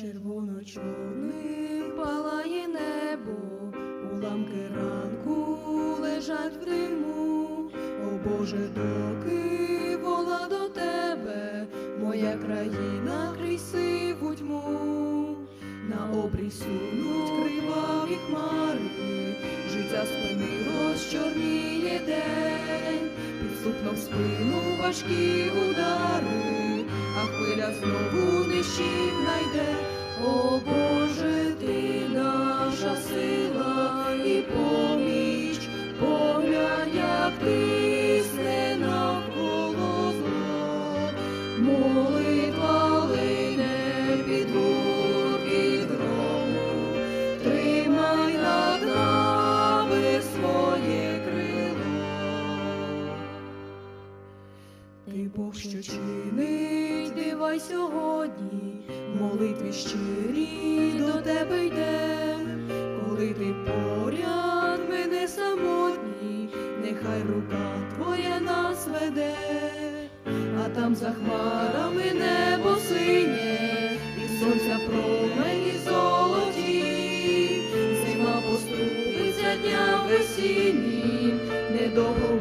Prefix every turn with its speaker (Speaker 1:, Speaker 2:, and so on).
Speaker 1: Червоно чорним палає небо, уламки ранку лежать в диму. О Боже, доки вола до тебе, моя країна крізь тьму. На обрій сунуть криваві хмари, життя спинилось, чорніє день, підступно в спину важкі удари, а хвиля знову найде. О Боже, ти наша сила і поміч, поглянь, як навколо зло, молитва під гуркіт грому, тримай над нами своє крило. Ти Бог, що чинить дива й сьогодні, молитви щирі до тебе йде, коли ти поряд мене самотній, нехай рука твоя нас веде, а там за хмарами небо синє, і сонця промені золоті, зима поступиться дня весіннім, недовго